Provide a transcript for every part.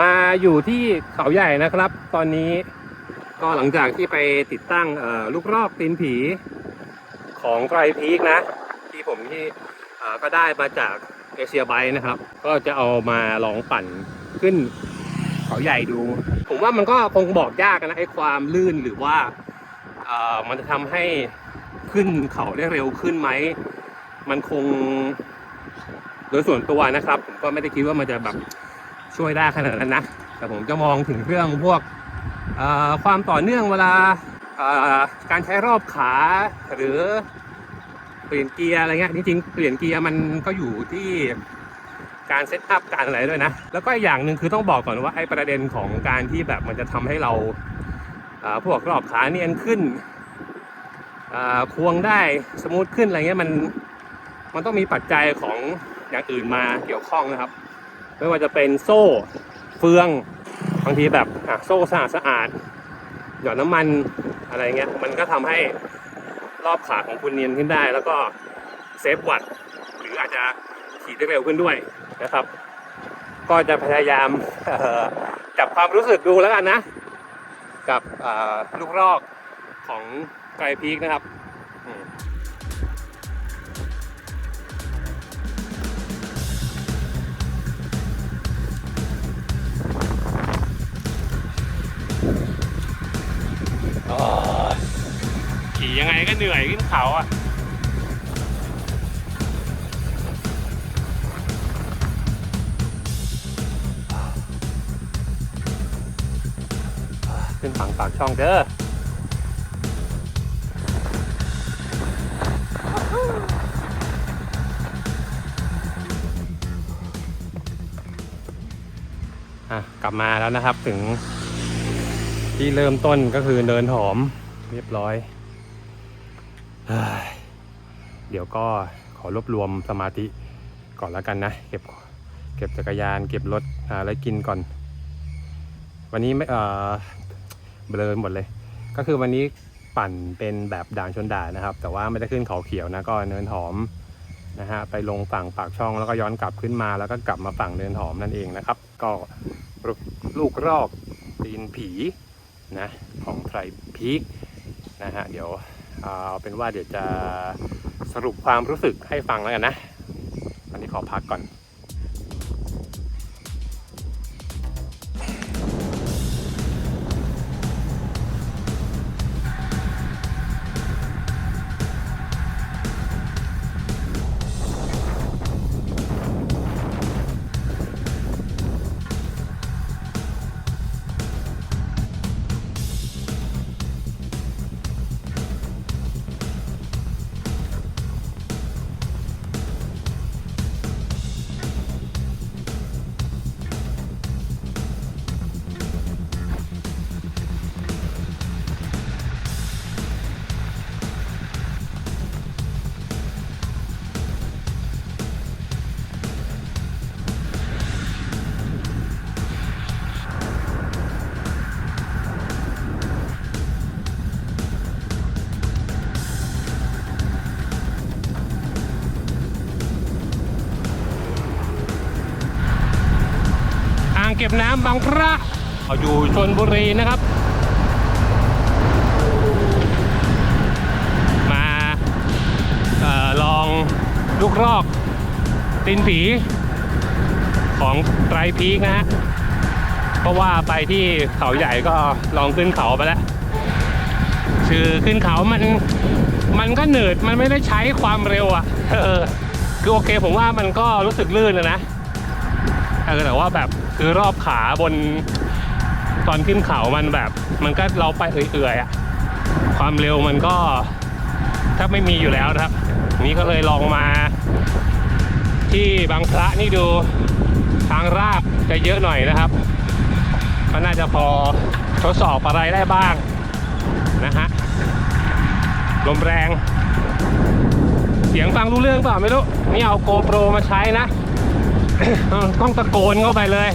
มาอยู่ที่เขาใหญ่นะครับ ตอนนี้ก็หลังจากที่ไปติดตั้งลูกรอกตีนผีของไกรพีกนะ ที่ผมที่ก็ได้มาจากเอเชียไบนะครับ ก็จะเอามาลองปั่นขึ้นเขาใหญ่ดู ผมว่ามันก็คงบอกยากนะไอ้ความลื่นหรือว่ามันจะทำให้ขึ้นเขาได้เร็วขึ้นไหม มันคงโดยส่วนตัวนะครับ ผมก็ไม่ได้คิดว่ามันจะแบบ ช่วยได้ขนาดนั้นนะ แต่ผมจะมองถึงเรื่องพวกความต่อเนื่องเวลาการใช้รอบขาหรือเปลี่ยนเกียร์อะไรเงี้ยจริงๆเปลี่ยนเกียร์มันก็อยู่ที่การเซตอัพการอะไรด้วยนะ แล้วก็อย่างหนึ่งคือต้องบอกก่อนว่าไอ้ประเด็นของการที่แบบมันจะทำให้เราเอ่อพวกรอบขาเนียนขึ้นควงได้สมูทขึ้นอะไรเงี้ยมันมันต้องมีปัจจัยของอย่างอื่นมาเกี่ยวข้องนะครับ ไม่ว่าจะเป็นโซ่เฟืองบางทีแบบอะโซ่สะอาดสะอาดหยอดน้ำมันอะไรเงี้ยมันก็ทำให้รอบขาของคุณเนียนขึ้นได้ แล้วก็เซฟวัตต์หรืออาจจะขี่ได้เร็วขึ้นด้วยนะครับ ก็จะพยายามจับความรู้สึกดูแล้วกันนะ กับลูกรอกของไกรพีกนะครับ ก็เหนื่อยขึ้นเขาอะขึ้นฝั่งปากช่องเด้ออะกลับมาแล้วนะครับถึงที่เริ่มต้นก็คือเนินหอมเรียบร้อย เดี๋ยวก็ขอรวบรวมสมาธิก่อนแล้วกันนะ เก็บเก็บจักรยาน เก็บรถหาอะไรกินก่อน วันนี้ไม่เออเบลอหมดเลย ก็คือวันนี้ปั่นเป็นแบบด่านชนด่านนะครับ แต่ว่าไม่ได้ขึ้นเขาเขียวนะก็เนินหอมนะฮะไปลงฝั่งปากช่องแล้วก็ย้อนกลับขึ้นมา แล้วก็กลับมาฝั่งเนินหอมนั่นเองนะครับ ก็ลูกรอกตีนผีนะของไทรพีคนะฮะเดี๋ยว เอาเป็นว่าเดี๋ยวจะสรุปความรู้สึกให้ฟังแล้วกันนะ วันนี้ขอพักก่อน ก็บน้ำบางพระเอาอยู่ชนบุรีนะครับ มาออลองลูกรอกตีนผีของไตรพีกนะฮะเพราะว่าไปที่เขาใหญ่ก็ลองขึ้นเขาไปแล้วคือขึ้นเขามันมันก็เหนืดมันไม่ได้ใช้ความเร็วอะ่ะคือโอเคผมว่ามันก็รู้สึกลื่นนะนะแต่ว่าแบบคือรอบ ขาบน ตอนขึ้นเขามันแบบ มันก็เราไปเอื่อยๆอะความเร็วมันก็ถ้าไม่มีอยู่แล้วนะครับ นี่ก็เลยลองมา ที่บางพระนี่ดูทางราบจะเยอะหน่อยนะครับก็น่าจะพอทดสอบอะไรได้บ้างนะฮะลมแรง เสียงฟังรู้เรื่องเปล่าไม่รู้ นี่เอาโกโปรมาใช้นะ ต้องตะโกนเข้าไปเลย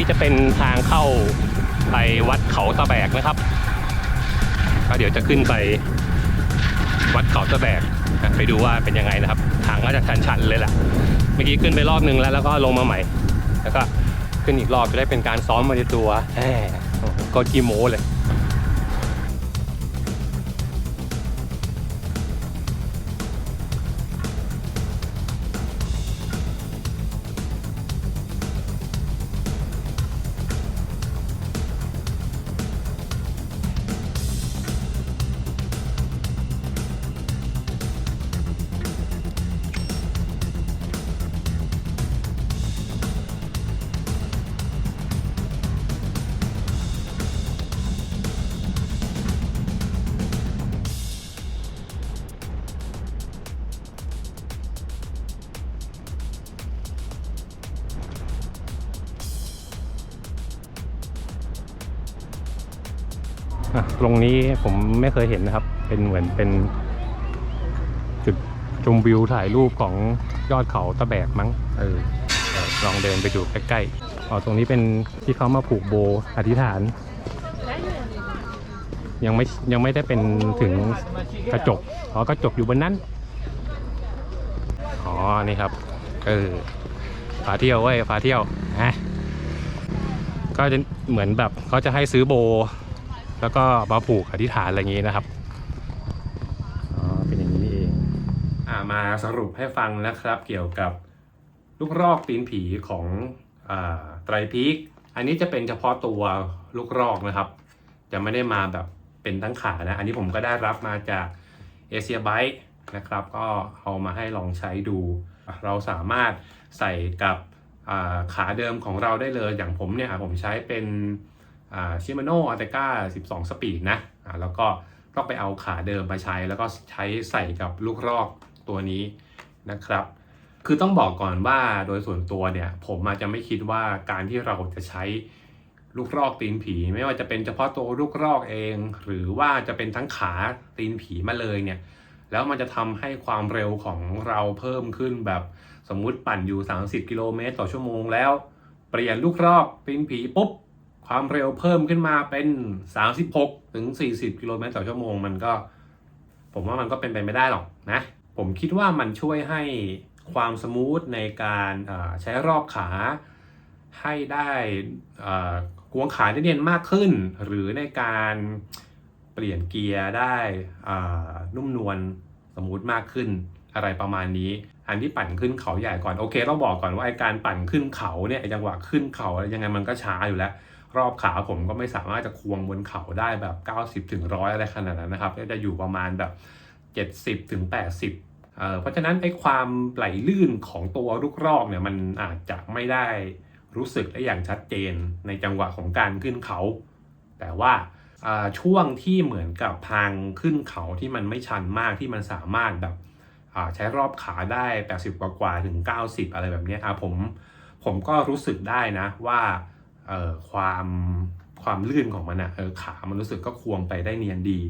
นี้จะเป็นทางเข้าไปวัดเขาตะแบกนะครับก็เดี๋ยวจะขึ้นไปวัดเขาตะแบกไปดูว่าเป็นยังไงนะครับ ทางก็จะชันๆเลยแหละเมื่อกี้ขึ้นไปรอบนึงแล้วแล้วก็ลงมาใหม่ แล้วก็ขึ้นอีกรอบจะได้เป็นการซ้อมมาในตัวก็กีโมเลย ตรงนี้ผมไม่เคยเห็นนะครับ เป็นเหมือนเป็นจุดชมวิวถ่ายรูปของยอดเขาตะแบกมั้ง เออ ลองเดินไปดูใกล้ๆอ๋อตรงนี้เป็นที่เขามาผูกโบอธิษฐาน ยังไม่ยังไม่ได้เป็นถึงกระจก อ๋อกระจกอยู่บนนั้น อ๋อ นี่ครับ เออพาเที่ยวเว้ยพาเที่ยวฮะก็จะเหมือนแบบเขาจะให้ซื้อโบ แล้วก็มาผูกอธิษฐานอะไรอย่างนี้นะครับอ๋อเป็นอย่างนี้นี่เองอ่ามาสรุปให้ฟังนะครับ เกี่ยวกับลูกรอกตีนผีของอไตรพีกอันนี้จะเป็นเฉพาะตัวลูกรอกนะครับ จะไม่ได้มาแบบเป็นทั้งขานะ อันนี้ผมก็ได้รับมาจากเอเชียไบนะครับ ก็เอามาให้ลองใช้ดู เราสามารถใส่กับขาเดิมของเราได้เลย อย่างผมเนี่ยผมใช้เป็น ชิมาโนอัลเตก้า12 สปีดนะอ่าแล้วก็ต้องไปเอาขาเดิมมาใช้ แล้วก็ใช้ใส่กับลูกรอกตัวนี้นะครับ คือต้องบอกก่อนว่าโดยส่วนตัวเนี่ย ผมอาจจะไม่คิดว่าการที่เราจะใช้ลูกรอกตีนผี ไม่ว่าจะเป็นเฉพาะตัวลูกรอกเอง หรือว่าจะเป็นทั้งขาตีนผีมาเลยเนี่ย แล้วมันจะทำให้ความเร็วของเราเพิ่มขึ้นแบบสมมุติปั่นอยู่ 30 กิโลเมตรต่อชั่วโมงแล้ว เปลี่ยนลูกรอกตีนผีปุ๊บ ความเร็วเพิ่มขึ้นมาเป็น 36 ถึง 40 กิโลเมตรต่อชั่วโมง มันก็ ผมว่ามันก็เป็นไปไม่ได้หรอกนะ ผมคิดว่ามันช่วยให้ความสมูทในการใช้รอบขาให้ได้กวงขาได้เนียนมากขึ้น หรือในการเปลี่ยนเกียร์ได้นุ่มนวลสมูทมากขึ้นอะไรประมาณนี้ อันที่ปั่นขึ้นเขาใหญ่ก่อน โอเคต้องบอกก่อนว่าไอการปั่นขึ้นเขาเนี่ยจังหวะขึ้นเขายังไงมันก็ช้าอยู่แล้ว รอบขาผมก็ไม่สามารถจะควงบนเขาได้แบบ 90ถึงร้อยอะไรขนาดนั้นนะครับก็จะอยู่ประมาณแบบ 70ถึง80เอ่อเพราะฉะนั้นไอ้ความไหลลื่นของตัวลูกรอกเนี่ยมันอาจจะไม่ได้รู้สึกได้อย่างชัดเจนในจังหวะของการขึ้นเขา แต่ว่าช่วงที่เหมือนกับทางขึ้นเขาที่มันไม่ชันมากที่มันสามารถแบบใช้รอบขาได้ 80 กว่ากว่าถึง 90 อะไรแบบนี้ยอะผมผมก็รู้สึกได้นะว่า เอ่อความความลื่นของมันอะเออขามันรู้สึกก็ควงไปได้เนียนดี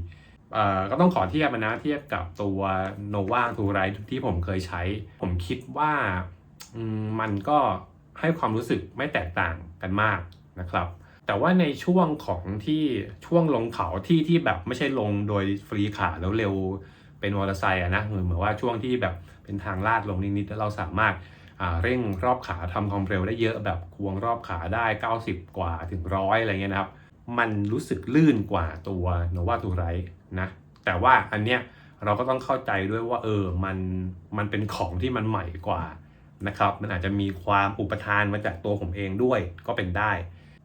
เอ่อก็ต้องขอเทียบมันนะเทียบกับตัว nova t o r i t e ที่ผมเคยใช้ ผมคิดว่ามมันก็ให้ความรู้สึกไม่แตกต่างกันมากนะครับ แต่ว่าในช่วงของที่ช่วงลงเขาที่ที่แบบไม่ใช่ลงโดยฟรีขาแล้วเร็วเป็นมอเตอร์ไซค์อะนะเหมือนเหมือนว่าช่วงที่แบบเป็นทางลาดลงนิดๆแล้วเราสามารถ เร่งรอบขาทำความเร็วได้เยอะแบบควงรอบขาได้ 90 กว่าถึงร้อยอะไรเงี้ยนะครับ มันรู้สึกลื่นกว่าตัว nova t o r i t e นะ แต่ว่าอันเนี้ยเราก็ต้องเข้าใจด้วยว่าเออมันมันเป็นของที่มันใหม่กว่านะครับ มันอาจจะมีความอุปทานมาจากตัวผมเองด้วยก็เป็นได้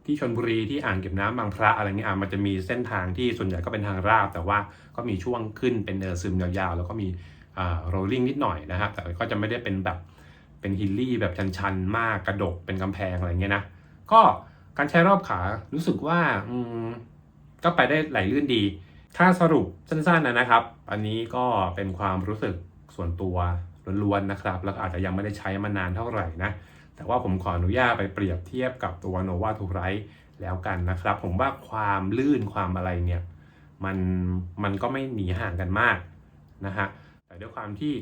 ที่ชนบุรีที่อ่างเก็บน้ำบางพระอะไรเงี้ยอะมันจะมีเส้นทางที่ส่วนใหญ่ก็เป็นทางราบ แต่ว่าก็มีช่วงขึ้นเป็นเนินซึมยาวๆ แล้วก็มีอ่าโรลลิ่งนิดหน่อยนะครับแต่ก็จะไม่ได้เป็นแบบ เป็นฮิลลี่แบบชันๆ มากกระดกเป็นกำแพงอะไรเงี้ยนะ ก็การใช้รอบขารู้สึกว่าอืมก็ไปได้ไหลลื่นดี ถ้าสรุปสั้นๆนะนะครับ อันนี้ก็เป็นความรู้สึกส่วนตัวล้วนๆนะครับ แล้วอาจจะยังไม่ได้ใช้มานานเท่าไหร่นะ แต่ว่าผมขออนุญาตไปเปรียบเทียบกับตัว nova t o r i t e แล้วกันนะครับ ผมว่าความลื่นความอะไรเนี่ยมันมันก็ไม่หนีห่างกันมากนะฮะแต่ด้วยความที่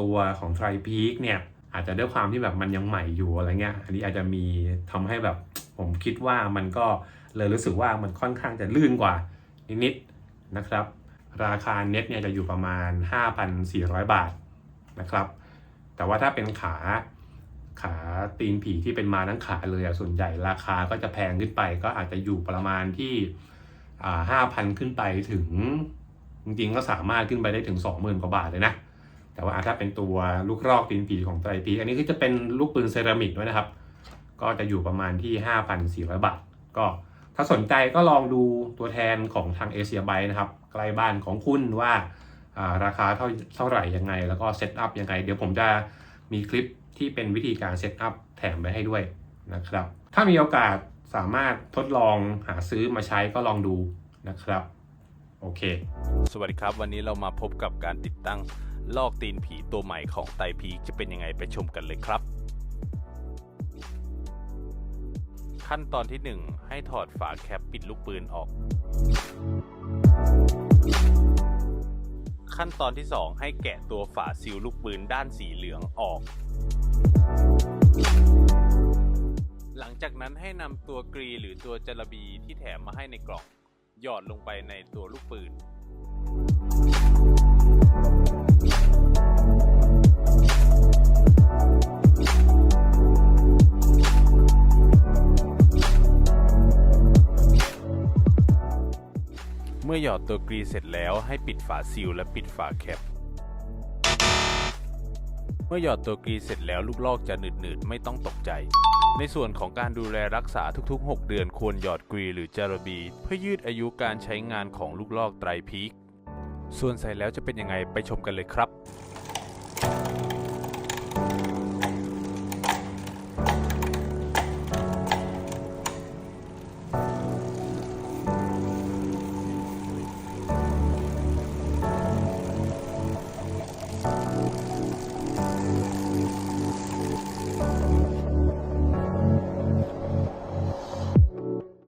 ตัวของ Tri Peak เนี่ย อาจจะด้วยความที่แบบมันยังใหม่อยู่อะไรเงี้ย อันนี้อาจจะมีทำให้แบบผมคิดว่ามันก็เลยรู้สึกว่ามันค่อนข้างจะลื่นกว่านิดๆนะครับ ราคาเน็ตเนี่ยจะอยู่ประมาณ 5,400 บาทนะครับ แต่ว่าถ้าเป็นขาขาตีนผีที่เป็นมาทั้งขาเลยอะส่วนใหญ่ราคาก็จะแพงขึ้นไปก็อาจจะอยู่ประมาณที่ห้าพันขึ้นไปถึง จริงๆก็สามารถขึ้นไปได้ถึง 20,000 กว่าบาทเลยนะ แต่ว่าถ้าเป็นตัวลูกรอกตีนผีของไตรปีอันนี้ก็จะเป็นลูกปืนเซรามิกด้วยนะครับ ก็จะอยู่ประมาณที่ 5,400 บาท ก็ถ้าสนใจก็ลองดูตัวแทนของทางเอเชียไบนะครับ ใกล้บ้านของคุณว่าอ่าราคาเท่าเท่าไหร่ยังไง แล้วก็เซตอัพยังไง เดี๋ยวผมจะมีคลิปที่เป็นวิธีการเซตอัพแถมไปให้ด้วยนะครับ ถ้ามีโอกาสสามารถทดลองหาซื้อมาใช้ก็ลองดูนะครับ โอเค สวัสดีครับ วันนี้เรามาพบกับการติดตั้ง ลอกตีนผีตัวใหม่ของไตพีจะเป็นยังไงไปชมกันเลยครับ ขั้นตอนที่ 1 ให้ถอดฝาแคปปิดลูกปืนออก ขั้นตอนที่ 2 ให้แกะตัวฝาซีลลูกปืนด้านสีเหลืองออก หลังจากนั้นให้นำตัวกรีหรือตัวจระบีที่แถมมาให้ในกล่องหยอดลงไปในตัวลูกปืน มื่อหยอดตัวกรีเสร็จแล้วให้ปิดฝาซีลและปิดฝาแคป เมื่อหยอดตัวกรีเสร็จแล้วลูกลอกจะหนืดๆไม่ต้องตกใจ ในส่วนของการดูแลรักษาทุกๆ 6 เดือนควรหยอดกรีหรือจารบี เพื่อยืดอายุการใช้งานของลูกลอกไตรพีคส่วนใส่แล้วจะเป็นยังไงไปชมกันเลยครับ